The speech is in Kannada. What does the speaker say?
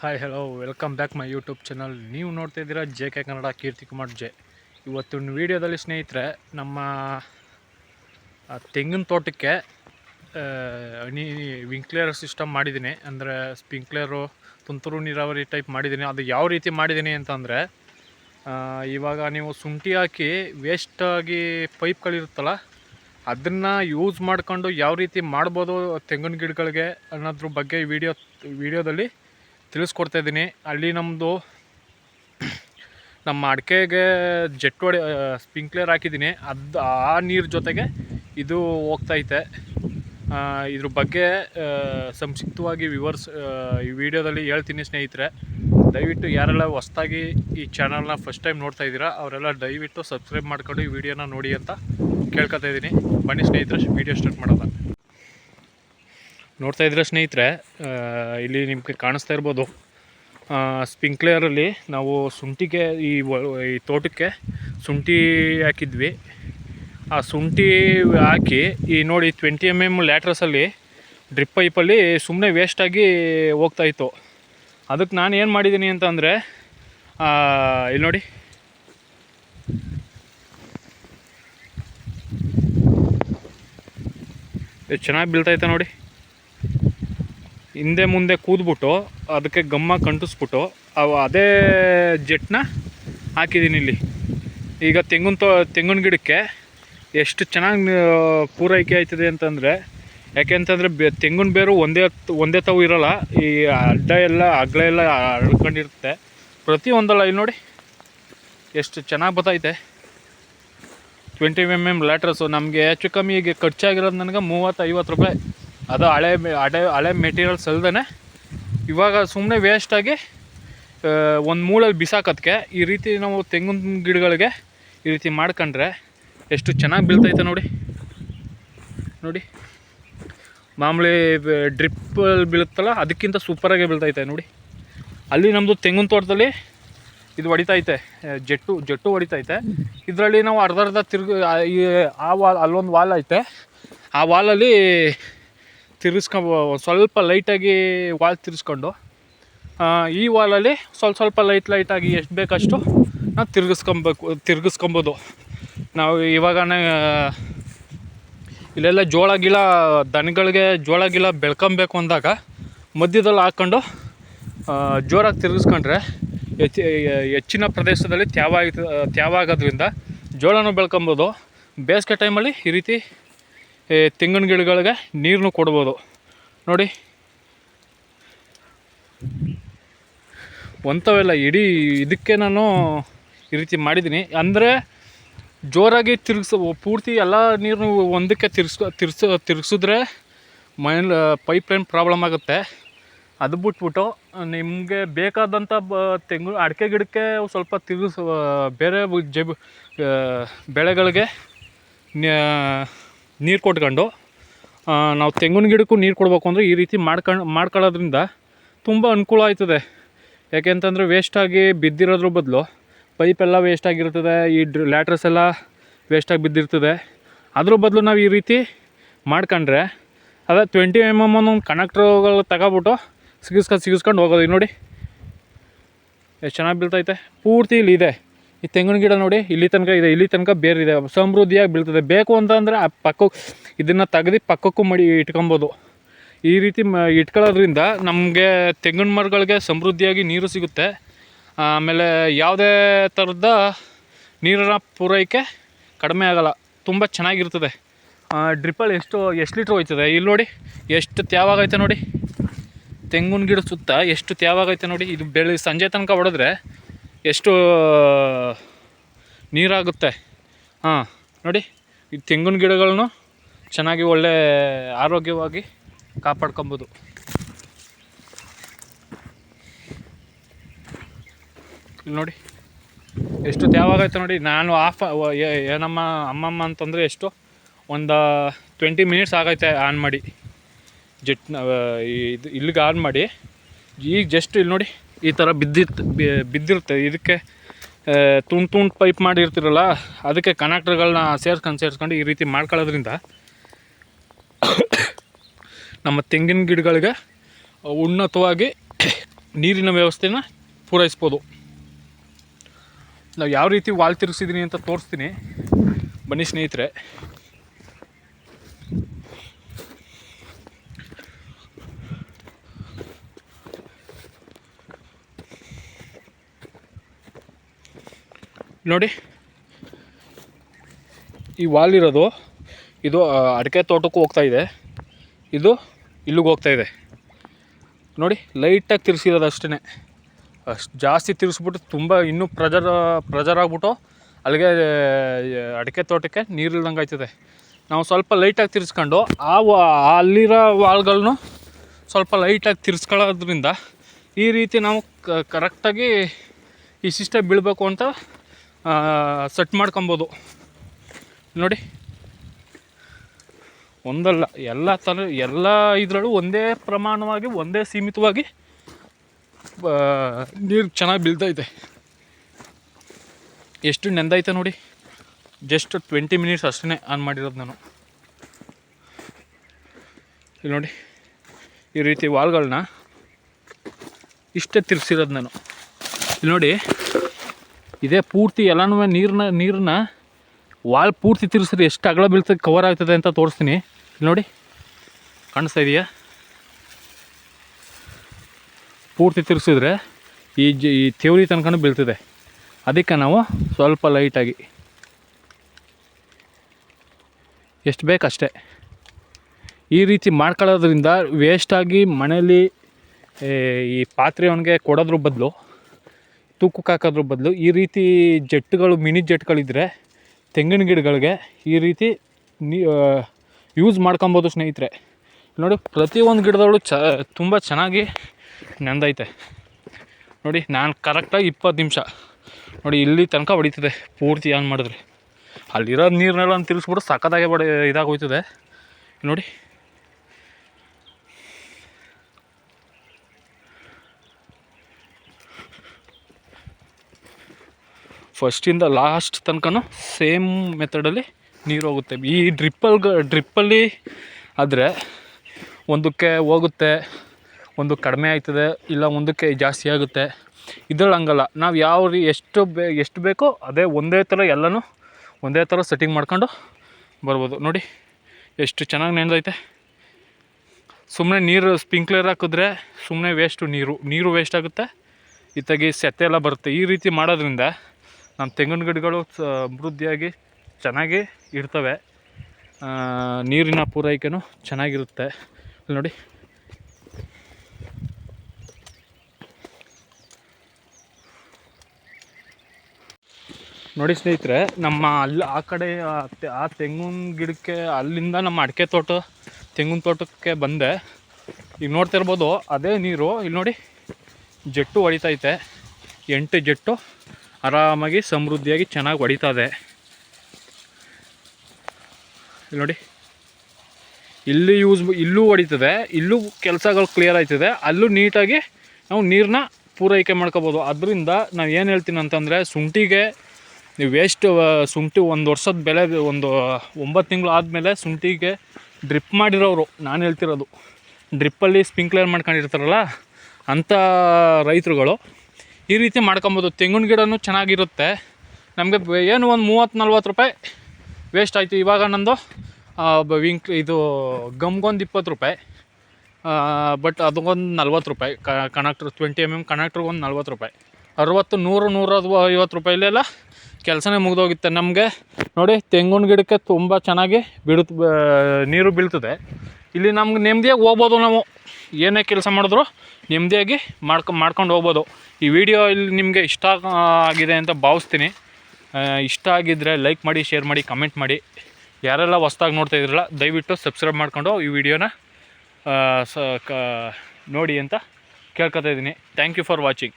Hi hello welcome back my YouTube channel ನೀವು ನೋಡ್ತಾ ಇದ್ದೀರಾ J K Kannada Keerthi Kumar J ಇವತ್ತಿನ ವಿಡಿಯೋದಲ್ಲಿ ಸ್ನೇಹಿತರೆ, ನಮ್ಮ ತೆಂಗಿನ ತೋಟಕ್ಕೆ ಹನಿ ವಿಂಕ್ಲೇರ್ ಸಿಸ್ಟಮ್ ಮಾಡಿದ್ದೀನಿ. ಅಂದರೆ ಸ್ಪಿಂಕ್ಲೇರು ತುಂತುರು ನೀರಾವರಿ ಟೈಪ್ ಮಾಡಿದ್ದೀನಿ. ಅದು ಯಾವ ರೀತಿ ಮಾಡಿದ್ದೀನಿ ಅಂತಂದರೆ ಇವಾಗ ನೀವು ಶುಂಠಿ ಹಾಕಿ ವೇಸ್ಟಾಗಿ ಪೈಪ್ಗಳಿರುತ್ತಲ್ಲ ಅದನ್ನು ಯೂಸ್ ಮಾಡ್ಕೊಂಡು ಯಾವ ರೀತಿ ಮಾಡ್ಬೋದು ತೆಂಗಿನ ಗಿಡಗಳಿಗೆ ಅನ್ನೋದ್ರ ಬಗ್ಗೆ ವಿಡಿಯೋ ವಿಡಿಯೋದಲ್ಲಿ ತಿಳಿಸ್ಕೊಡ್ತಾ ಇದ್ದೀನಿ. ಅಲ್ಲಿ ನಮ್ಮದು ನಮ್ಮ ಅಡಿಕೆಗೆ ಜೆಟ್ ಹೊಡೆ ಸ್ಪಿಂಕ್ಲರ್ ಹಾಕಿದ್ದೀನಿ. ಅದು, ಆ ನೀರು ಜೊತೆಗೆ ಇದು ಹೋಗ್ತೈತೆ. ಇದ್ರ ಬಗ್ಗೆ ಸಂಕ್ಷಿಪ್ತವಾಗಿ ವಿವರ್ಸ್ ಈ ವಿಡಿಯೋದಲ್ಲಿ ಹೇಳ್ತೀನಿ ಸ್ನೇಹಿತರೆ. ದಯವಿಟ್ಟು ಯಾರೆಲ್ಲ ಹೊಸ್ದಾಗಿ ಈ ಚಾನಲ್ನ ಫಸ್ಟ್ ಟೈಮ್ ನೋಡ್ತಾ ಇದ್ದೀರಾ, ಅವರೆಲ್ಲ ದಯವಿಟ್ಟು ಸಬ್ಸ್ಕ್ರೈಬ್ ಮಾಡ್ಕೊಂಡು ಈ ವಿಡಿಯೋನ ನೋಡಿ ಅಂತ ಕೇಳ್ಕೊತಾ ಇದ್ದೀನಿ. ಬನ್ನಿ ಸ್ನೇಹಿತರೆ, ವಿಡಿಯೋ ಸ್ಟಾರ್ಟ್ ಮಾಡೋದ ನೋಡ್ತಾ ಇದ್ರೆ ಸ್ನೇಹಿತರೆ ಇಲ್ಲಿ ನಿಮಗೆ ಕಾಣಿಸ್ತಾ ಇರ್ಬೋದು. ಸ್ಪಿಂಕ್ಲೇರಲ್ಲಿ ನಾವು ಶುಂಠಿಗೆ ಈ ಈ ತೋಟಕ್ಕೆ ಶುಂಠಿ ಹಾಕಿದ್ವಿ. ಆ ಶುಂಠಿ ಹಾಕಿ ಈ ನೋಡಿ ಟ್ವೆಂಟಿ ಎಂ ಎಂ ಲ್ಯಾಟ್ರಸಲ್ಲಿ ಡ್ರಿಪ್ ಪೈಪಲ್ಲಿ ಸುಮ್ಮನೆ ವೇಸ್ಟಾಗಿ ಹೋಗ್ತಾಯಿತ್ತು ಅದಕ್ಕೆ ನಾನು ಏನು ಮಾಡಿದ್ದೀನಿ ಅಂತಂದರೆ ಇಲ್ಲಿ ನೋಡಿ. ಚೆನ್ನಾಗಿ ಬೀಳ್ತೈತೆ ನೋಡಿ. ಹಿಂದೆ ಮುಂದೆ ಕೂದ್ಬಿಟ್ಟು ಅದಕ್ಕೆ ಗಮ್ಮ ಕಂಟಿಸ್ಬಿಟ್ಟು ಅವು ಅದೇ ಜೆಟ್ನ ಹಾಕಿದ್ದೀನಿ ಇಲ್ಲಿ. ಈಗ ತೆಂಗಿನ ತೋ, ತೆಂಗಿನ ಗಿಡಕ್ಕೆ ಎಷ್ಟು ಚೆನ್ನಾಗಿ ಪೂರೈಕೆ ಆಯ್ತದೆ ಅಂತಂದರೆ ಯಾಕೆಂತಂದರೆ ಬೆ, ತೆಂಗಿನ ಬೇರು ಒಂದೇ ಒಂದೇ ತವು ಇರೋಲ್ಲ, ಈ ಅಡ್ಡ ಎಲ್ಲ, ಅಗ್ಲ ಎಲ್ಲ ಹರಡ್ಕೊಂಡಿರುತ್ತೆ ಪ್ರತಿಯೊಂದಲ್ಲ ಇಲ್ಲಿ ನೋಡಿ, ಎಷ್ಟು ಚೆನ್ನಾಗಿ ಬರ್ತೈತೆ ಟ್ವೆಂಟಿ ಎಂ ಎಂ ಲ್ಯಾಟ್ರಸ್ಸು ನಮಗೆ ಹೆಚ್ಚು ಕಮ್ಮಿ ಈಗ ಖರ್ಚಾಗಿರೋದು ನನಗೆ ಮೂವತ್ತು ಐವತ್ತು ರೂಪಾಯಿ. ಅದು ಹಳೆ ಹಳೆ ಹಳೆ ಮೆಟೀರಿಯಲ್ಸ್ ಅಲ್ದೇ ಇವಾಗ ಸುಮ್ಮನೆ ವೇಸ್ಟಾಗಿ ಒಂದು ಮೂಳಲ್ಲಿ ಬಿಸಾಕೋದಕ್ಕೆ ಈ ರೀತಿ ನಾವು ತೆಂಗಿನ ಗಿಡಗಳಿಗೆ ಈ ರೀತಿ ಮಾಡ್ಕೊಂಡ್ರೆ ಎಷ್ಟು ಚೆನ್ನಾಗಿ ಬೀಳ್ತೈತೆ ನೋಡಿ. ನೋಡಿ. ಮಾಮೂಲಿ ಡ್ರಿಪ್ಪಲ್ಲಿ ಬೀಳುತ್ತಲ್ಲ, ಅದಕ್ಕಿಂತ ಸೂಪರಾಗೆ ಬೀಳ್ತೈತೆ ನೋಡಿ. ಅಲ್ಲಿ ನಮ್ಮದು ತೆಂಗಿನ ತೋಟದಲ್ಲಿ ಇದು ಹೊಡಿತೈತೆ ಜೆಟ್ಟು ಜೆಟ್ಟು ಹೊಡಿತೈತೆ. ಇದರಲ್ಲಿ ನಾವು ಅರ್ಧ ಅರ್ಧ ತಿರ್ಗಿ ಆ ವಾಲ್ ಅಲ್ಲೊಂದು ವಾಲ್ ಐತೆ. ಆ ವಾಲಲ್ಲಿ ತಿರ್ಗಿಸ್ಕೊಂಬ ಸ್ವಲ್ಪ ಲೈಟಾಗಿ ವಾಲ್ ತಿರ್ಗಿಸ್ಕೊಂಡು ಈ ವಾಲಲ್ಲಿ ಸ್ವಲ್ಪ ಸ್ವಲ್ಪ ಲೈಟ್ ಲೈಟಾಗಿ ಎಷ್ಟು ಬೇಕಷ್ಟು ನಾವು ತಿರ್ಗಿಸ್ಕೊಬೇಕು ತಿರ್ಗಿಸ್ಕೊಬೋದು. ನಾವು ಇವಾಗ ಇಲ್ಲೆಲ್ಲ ಜೋಳ ಗಿಳ, ದನಗಳಿಗೆ ಜೋಳ ಗಿಳ ಬೆಳ್ಕೊಬೇಕು ಅಂದಾಗ ಮಧ್ಯದಲ್ಲಿ ಹಾಕ್ಕೊಂಡು ಜೋರಾಗಿ ತಿರ್ಗಿಸ್ಕೊಂಡ್ರೆ ಹೆಚ್ಚಿ ಹೆಚ್ಚಿನ ಪ್ರದೇಶದಲ್ಲಿ ತ್ಯಾವ ತ್ಯಾವ ಆಗೋದ್ರಿಂದ ಜೋಳನೂ ಬೆಳ್ಕೊಬೋದು. ಬೇಸಿಗೆ ಟೈಮಲ್ಲಿ ಈ ರೀತಿ ತೆಂಗಿನ ಗಿಡಗಳಿಗೆ ನೀರನ್ನು ಕೊಡ್ಬೋದು. ನೋಡಿ. ಒಂಥವೆಲ್ಲ ಇಡೀ ಇದಕ್ಕೆ ನಾನು ಈ ರೀತಿ ಮಾಡಿದ್ದೀನಿ. ಅಂದರೆ ಜೋರಾಗಿ ತಿರುಗಿಸ, ಪೂರ್ತಿ ಎಲ್ಲ ನೀರನ್ನು ಒಂದಕ್ಕೆ ತಿರ್ಗಿಸ್ ತಿರ್ಸ ತಿರ್ಗಿಸಿದ್ರೆ ಮೈನ್, ಪೈಪ್ ಲೈನ್ ಪ್ರಾಬ್ಲಮ್ ಆಗುತ್ತೆ. ಅದು ಬಿಟ್ಬಿಟ್ಟು ನಿಮಗೆ ಬೇಕಾದಂಥ ಬ, ತೆಂಗು, ಅಡಿಕೆ ಗಿಡಕ್ಕೆ ಸ್ವಲ್ಪ ತಿರುಗಿಸ ಬೇರೆ ಜಬ್ ಬೆಳೆಗಳಿಗೆ ನೀರು ಕೊಟ್ಕೊಂಡು ನಾವು ತೆಂಗಿನ ಗಿಡಕ್ಕೂ ನೀರು ಕೊಡಬೇಕು ಅಂದರೆ ಈ ರೀತಿ ಮಾಡ್ಕೊಂಡು ಮಾಡ್ಕೊಳ್ಳೋದ್ರಿಂದ ತುಂಬ ಅನುಕೂಲ ಆಯ್ತದೆ. ಯಾಕೆಂತಂದರೆ ವೇಸ್ಟಾಗಿ ಬಿದ್ದಿರೋದ್ರ ಬದಲು ಪೈಪೆಲ್ಲ ವೇಸ್ಟ್ ಆಗಿರ್ತದೆ, ಈ ಡ್ರ್ ಲ್ಯಾಟ್ರಸ್ ಎಲ್ಲ ವೇಸ್ಟಾಗಿ ಬಿದ್ದಿರ್ತದೆ. ಅದ್ರ ಬದಲು ನಾವು ಈ ರೀತಿ ಮಾಡ್ಕೊಂಡ್ರೆ ಅದೇ ಟ್ವೆಂಟಿ ಎಂ ಎಂ ಒಂದು ಕನೆಕ್ಟ್ರುಗಳು ತಗೊಬಿಟ್ಟು ಸಿಗಿಸ್ಕೊಂಡು ಸಿಗಿಸ್ಕೊಂಡು ಹೋಗೋದು. ನೋಡಿ, ಎಷ್ಟು ಚೆನ್ನಾಗಿ ಬೀಳ್ತೈತೆ ಪೂರ್ತಿ ಇಲ್ಲಿ ಇದೆ. ಈ ತೆಂಗಿನ ಗಿಡ ನೋಡಿ, ಇಲ್ಲಿ ತನಕ ಇದೆ, ಇಲ್ಲಿ ತನಕ ಬೇರಿದೆ ಸಮೃದ್ಧಿಯಾಗಿ ಬೀಳ್ತದೆ. ಬೇಕು ಅಂತಂದರೆ ಆ ಪಕ್ಕಕ್ಕೆ ಇದನ್ನು ತೆಗೆದು ಪಕ್ಕಕ್ಕೂ ಮಡಿ ಇಟ್ಕೊಬೋದು. ಈ ರೀತಿ ಮ, ಇಟ್ಕೊಳ್ಳೋದ್ರಿಂದ ನಮಗೆ ತೆಂಗಿನ ಮರಗಳಿಗೆ ಸಮೃದ್ಧಿಯಾಗಿ ನೀರು ಸಿಗುತ್ತೆ. ಆಮೇಲೆ ಯಾವುದೇ ಥರದ ನೀರಿನ ಪೂರೈಕೆ ಕಡಿಮೆ ಆಗೋಲ್ಲ. ತುಂಬ ಚೆನ್ನಾಗಿರ್ತದೆ. ಡ್ರಿಪ್ಪಲ್ಲಿ ಎಷ್ಟು ಎಷ್ಟು ಲೀಟ್ರ್ ಹೋಯ್ತದೆ? ಇಲ್ಲಿ ನೋಡಿ, ಎಷ್ಟು ತ್ಯಾವಾಗೈತೆ ನೋಡಿ. ತೆಂಗಿನ ಗಿಡ ಸುತ್ತ ಎಷ್ಟು ತ್ಯಾವಾಗೈತೆ ನೋಡಿ. ಇದು ಬೆಳಿ, ಸಂಜೆ ತನಕ ಹೊಡೆದ್ರೆ ಎಷ್ಟು, ನೀರಾಗುತ್ತೆ. ಹಾಂ, ನೋಡಿ, ಈ ತೆಂಗಿನ ಗಿಡಗಳನ್ನು ಚೆನ್ನಾಗಿ ಒಳ್ಳೆ ಆರೋಗ್ಯವಾಗಿ ಕಾಪಾಡ್ಕೊಬೋದು. ಇಲ್ಲಿ ನೋಡಿ, ಎಷ್ಟು ತ್ಯಾವಾಗೈತೆ ನೋಡಿ, ನಾನು ಆಫ್ ಏನಮ್ಮ ಅಮ್ಮಮ್ಮ ಅಂತಂದರೆ ಎಷ್ಟು, ಒಂದು ಟ್ವೆಂಟಿ ಮಿನಿಟ್ಸ್ ಆಗೈತೆ ಆನ್ ಮಾಡಿ. ಜೆಟ್ ಇದು, ಇಲ್ಲಿಗೆ ಆನ್ ಮಾಡಿ. ಈಗ ಜಸ್ಟ್ ಇಲ್ಲಿ ನೋಡಿ ಈ ಥರ ಬಿದ್ದಿತ್ತು ಬಿದ್ದಿರುತ್ತೆ. ಇದಕ್ಕೆ ತುಂಡು ತುಂಡು ಪೈಪ್ ಮಾಡಿರ್ತಿರಲ್ಲ, ಅದಕ್ಕೆ ಕನೆಕ್ಟರ್ಗಳನ್ನ ಸೇರ್ಸ್ಕೊಂಡು ಸೇರ್ಸ್ಕೊಂಡು ಈ ರೀತಿ ಮಾಡ್ಕೊಳ್ಳೋದ್ರಿಂದ ನಮ್ಮ ತೆಂಗಿನ ಗಿಡಗಳಿಗೆ ಉನ್ನತವಾಗಿ ನೀರಿನ ವ್ಯವಸ್ಥೆನ ಪೂರೈಸ್ಬೋದು. ನಾವು ಯಾವ ರೀತಿ ವಾಲ್ ತಿರುಗಿಸಿದ್ದೀನಿ ಅಂತ ತೋರಿಸ್ತೀನಿ. ಬನ್ನಿ ಸ್ನೇಹಿತರೆ. ನೋಡಿ. ಈ ವಾಲ್ ಇರೋದು, ಇದು ಅಡಿಕೆ ತೋಟಕ್ಕೂ ಹೋಗ್ತಾ ಇದೆ. ಇದು ಇಲ್ಲಿಗೆ ಹೋಗ್ತಾ ಇದೆ. ನೋಡಿ ಲೈಟಾಗಿ ತಿರ್ಸಿರೋದು ಅಷ್ಟೇ ಅಷ್ಟು ಜಾಸ್ತಿ ತಿರ್ಸ್ಬಿಟ್ಟು ತುಂಬ ಇನ್ನೂ ಪ್ರೆಜರ್ ಪ್ರೆಜರ್ ಆಗ್ಬಿಟ್ಟು ಅಲ್ಲಿಗೆ ಅಡಿಕೆ ತೋಟಕ್ಕೆ ನೀರು ಇಲ್ದಂಗೆ ಆಯ್ತದೆ. ನಾವು ಸ್ವಲ್ಪ ಲೈಟಾಗಿ ತಿರ್ಸ್ಕೊಂಡು ಆ ವಾ, ಅಲ್ಲಿರೋ ವಾಲ್ಗಳನ್ನು ಸ್ವಲ್ಪ ಲೈಟಾಗಿ ತಿರ್ಸ್ಕೊಳ್ಳೋದ್ರಿಂದ ಈ ರೀತಿ ನಾವು ಕರೆಕ್ಟಾಗಿ ಈ ಸಿಸ್ಟಮ್ ಬೀಳಬೇಕು ಅಂತ ಸೆಟ್ ಮಾಡ್ಕೊಬೋದು. ನೋಡಿ. ಒಂದಲ್ಲ, ಎಲ್ಲ ಥರ ಎಲ್ಲ ಇದರಲ್ಲೂ ಒಂದೇ ಪ್ರಮಾಣವಾಗಿ, ಒಂದೇ ಸೀಮಿತವಾಗಿ ನೀರು ಚೆನ್ನಾಗಿ ಬೀಳ್ತೈತೆ. ಎಷ್ಟು ನೆಂದೈತೆ ನೋಡಿ. ಜಸ್ಟ್ ಟ್ವೆಂಟಿ ಮಿನಿಟ್ಸ್ ಅಷ್ಟೇ ಆನ್ ಮಾಡಿರೋದು ನಾನು. ಇಲ್ಲಿ ನೋಡಿ. ಈ ರೀತಿ ವಾಲ್ಗಳನ್ನ ಇಷ್ಟೇ ತಿರ್ಸಿರೋದು ನಾನು. ಇಲ್ಲಿ ನೋಡಿ. ಇದೇ ಪೂರ್ತಿ ಎಲ್ಲನೂ ನೀರನ್ನ ನೀರನ್ನ ವಾಲ್ ಪೂರ್ತಿ ತಿರ್ಸಿದ್ರೆ ಎಷ್ಟು ಅಗಲ ಬೀಳ್ತದೆ ಕವರ್ ಆಗ್ತದೆ ಅಂತ ತೋರಿಸ್ತೀನಿ. ನೋಡಿ, ಕಾಣಿಸ್ತಾ ಇದೆಯಾ? ಪೂರ್ತಿ ತಿರ್ಸಿದ್ರೆ ಈ ಜ, ಈ ತೇವರಿ ತನಕನೂ ಬೀಳ್ತದೆ. ಅದಕ್ಕೆ ನಾವು ಸ್ವಲ್ಪ ಲೈಟಾಗಿ. ಎಷ್ಟು ಬೇಕಷ್ಟೇ. ಈ ರೀತಿ ಮಾಡ್ಕೊಳ್ಳೋದ್ರಿಂದ ವೇಸ್ಟಾಗಿ ಮನೇಲಿ ಈ ಪಾತ್ರೆ ಅವನಿಗೆ ಕೊಡೋದ್ರ ಬದಲು ತೂಕಕ್ಕೆ ಹಾಕೋದ್ರ ಬದಲು ಈ ರೀತಿ ಜೆಟ್ಗಳು ಮಿನಿ ಜೆಟ್ಗಳಿದ್ರೆ ತೆಂಗಿನ ಗಿಡಗಳಿಗೆ ಈ ರೀತಿ ಯೂಸ್ ಮಾಡ್ಕೊಬೋದು ಸ್ನೇಹಿತರೆ. ನೋಡಿ ಪ್ರತಿಯೊಂದು ಗಿಡದಳು ಚ, ತುಂಬ ಚೆನ್ನಾಗಿ ನೆಂದೈತೆ. ನೋಡಿ, ನಾನು ಕರೆಕ್ಟಾಗಿ ಇಪ್ಪತ್ತು ನಿಮಿಷ. ನೋಡಿ, ಇಲ್ಲಿ ತನಕ ಹೊಡಿತದೆ. ಪೂರ್ತಿ ಏನು ಮಾಡಿದ್ರೆ? ಅಲ್ಲಿರೋ ನೀರನ್ನೆಲ್ಲ ತಿರ್ಸ್ಬಿಟ್ಟು ಸಕ್ಕತ್ತಾಗೆ ಬಡ, ಇದಾಗೋಯ್ತದೆ. ನೋಡಿ ಫಸ್ಟಿಂದ ಲಾಸ್ಟ್ ತನಕನೂ ಸೇಮ್ ಮೆಥಡಲ್ಲಿ ನೀರು ಹೋಗುತ್ತೆ. ಈ ಡ್ರಿಪ್ಪಲ್ಗ ಡ್ರಿಪ್ಪಲ್ಲಿ ಆದರೆ ಒಂದಕ್ಕೆ ಹೋಗುತ್ತೆ ಒಂದು ಕಡಿಮೆ ಆಯ್ತದೆ, ಇಲ್ಲ ಒಂದಕ್ಕೆ ಜಾಸ್ತಿ ಆಗುತ್ತೆ. ಇದ್ರಲ್ಲಿ ಹಂಗಲ್ಲ. ನಾವು ಯಾವ ರೀ, ಎಷ್ಟು ಬೇ, ಎಷ್ಟು ಬೇಕೋ ಅದೇ ಒಂದೇ ಥರ ಎಲ್ಲನೂ ಒಂದೇ ಥರ ಸೆಟ್ಟಿಂಗ್ ಮಾಡ್ಕೊಂಡು ಬರ್ಬೋದು. ನೋಡಿ, ಎಷ್ಟು ಚೆನ್ನಾಗಿ ನೆನೆದೈತೆ. ಸುಮ್ಮನೆ ನೀರು ಸ್ಪ್ರಿಂಕ್ಲರ್ ಹಾಕಿದ್ರೆ ಸುಮ್ಮನೆ ವೇಸ್ಟು ನೀರು. ನೀರು ವೇಸ್ಟ್ ಆಗುತ್ತೆ. ಇತ್ತಾಗಿ ಸೆತ್ತೆ ಎಲ್ಲ ಬರುತ್ತೆ. ಈ ರೀತಿ ಮಾಡೋದ್ರಿಂದ ನಮ್ಮ ತೆಂಗಿನ ಗಿಡಗಳು ಸಮೃದ್ಧಿಯಾಗಿ ಚೆನ್ನಾಗಿ ಇರ್ತವೆ. ನೀರಿನ ಪೂರೈಕೆನೂ ಚೆನ್ನಾಗಿರುತ್ತೆ. ಇಲ್ಲಿ ನೋಡಿ. ನೋಡಿ ಸ್ನೇಹಿತರೆ, ನಮ್ಮ ಅಲ್ಲಿ ಆ ಕಡೆ, ಆ ತೆಂಗಿನ ಗಿಡಕ್ಕೆ, ಅಲ್ಲಿಂದ ನಮ್ಮ ಅಡಿಕೆ ತೋಟ, ತೆಂಗಿನ ತೋಟಕ್ಕೆ ಬಂದೆ. ಈಗ ನೋಡ್ತಿರ್ಬೋದು ಅದೇ ನೀರು. ಇಲ್ಲಿ ನೋಡಿ, ಜೆಟ್ಟು ಹೊಡಿತೈತೆ. ಎಂಟು ಜೆಟ್ಟು. ಆರಾಮಾಗಿ ಸಮೃದ್ಧಿಯಾಗಿ ಚೆನ್ನಾಗಿ ಹೊಡಿತಾ ಇದೆ ಇಲ್ಲಿ ನೋಡಿ. ಇಲ್ಲಿ ಯೂಸ್ ಇಲ್ಲೂ ಹೊಡಿತದೆ, ಇಲ್ಲೂ ಕೆಲಸಗಳು ಕ್ಲಿಯರ್ ಆಯ್ತದೆ, ಅಲ್ಲೂ ನೀಟಾಗಿ ನಾವು ನೀರನ್ನ ಪೂರೈಕೆ ಮಾಡ್ಕೋಬೋದು. ಅದರಿಂದ ನಾವು ಏನು ಹೇಳ್ತೀನಿ ಅಂತಂದರೆ, ಶುಂಠಿಗೆ ನೀವು ವೇಸ್ಟ್ ಸುಂಠಿ ಒಂದು ವರ್ಷದ ಬೆಲೆ ಒಂದು ಒಂಬತ್ತು ತಿಂಗಳು ಆದಮೇಲೆ ಶುಂಠಿಗೆ ಡ್ರಿಪ್ ಮಾಡಿರೋರು, ನಾನು ಹೇಳ್ತಿರೋದು ಡ್ರಿಪ್ಪಲ್ಲಿ ಸ್ಪ್ರಿಂಕ್ಲರ್ ಮಾಡ್ಕೊಂಡಿರ್ತಾರಲ್ಲ, ಅಂಥ ರೈತರುಗಳು ಈ ರೀತಿ ಮಾಡ್ಕೊಬೋದು. ತೆಂಗಿನ ಗಿಡನೂ ಚೆನ್ನಾಗಿರುತ್ತೆ. ನಮಗೆ ಏನು ಒಂದು ಮೂವತ್ತು ನಲ್ವತ್ತು ರೂಪಾಯಿ ವೇಸ್ಟ್ ಆಯಿತು. ಇವಾಗ ನಂದು ವಿಂಕ್ ಇದು ಗಮ್ಗೊಂದು ಇಪ್ಪತ್ತು ರೂಪಾಯಿ. ಬಟ್ ಅದಕ್ಕೊಂದು ನಲ್ವತ್ತು ರೂಪಾಯಿ. ಕನೆಕ್ಟ್ರ್ ಟ್ವೆಂಟಿ ಎಂ ಎಂ ಕನೆಕ್ಟ್ರಿಗೊಂದು ನಲ್ವತ್ತು ರೂಪಾಯಿ. ಅರವತ್ತು ನೂರು ನೂರ ಐವತ್ತು ರೂಪಾಯಿಲೆಲ್ಲ ಕೆಲಸನೇ ಮುಗಿದೋಗಿತ್ತೆ ನಮಗೆ. ನೋಡಿ, ತೆಂಗಿನ ಗಿಡಕ್ಕೆ ತುಂಬ ಚೆನ್ನಾಗಿ ಬೀಳುತ್ತೆ ನೀರು ಬೀಳ್ತದೆ. ಇಲ್ಲಿ ನಮ್ಗೆ ನೆಮ್ಮದಿಯಾಗಿ ಹೋಗ್ಬೋದು ನಾವು. ಏನೇ ಕೆಲಸ ಮಾಡಿದ್ರು ನೆಮ್ಮದಿಯಾಗಿ ಮಾಡ್ಕೊ ಮಾಡ್ಕೊಂಡು ಹೋಗ್ಬೋದು. ಈ ವಿಡಿಯೋ ಇಲ್ಲಿ ನಿಮಗೆ ಇಷ್ಟ ಆಗಿದೆ ಅಂತ ಭಾವಿಸ್ತೀನಿ. ಇಷ್ಟ ಆಗಿದ್ದರೆ ಲೈಕ್ ಮಾಡಿ, ಶೇರ್ ಮಾಡಿ, ಕಮೆಂಟ್ ಮಾಡಿ. ಯಾರೆಲ್ಲ ಹೊಸ್ದಾಗಿ ನೋಡ್ತಾ ಇದ್ರಲ್ಲ, ದಯವಿಟ್ಟು ಸಬ್ಸ್ಕ್ರೈಬ್ ಮಾಡ್ಕೊಂಡು ಈ ವಿಡಿಯೋನ ಸ ನೋಡಿ ಅಂತ ಕೇಳ್ಕೊತಾ ಇದ್ದೀನಿ. Thank you for watching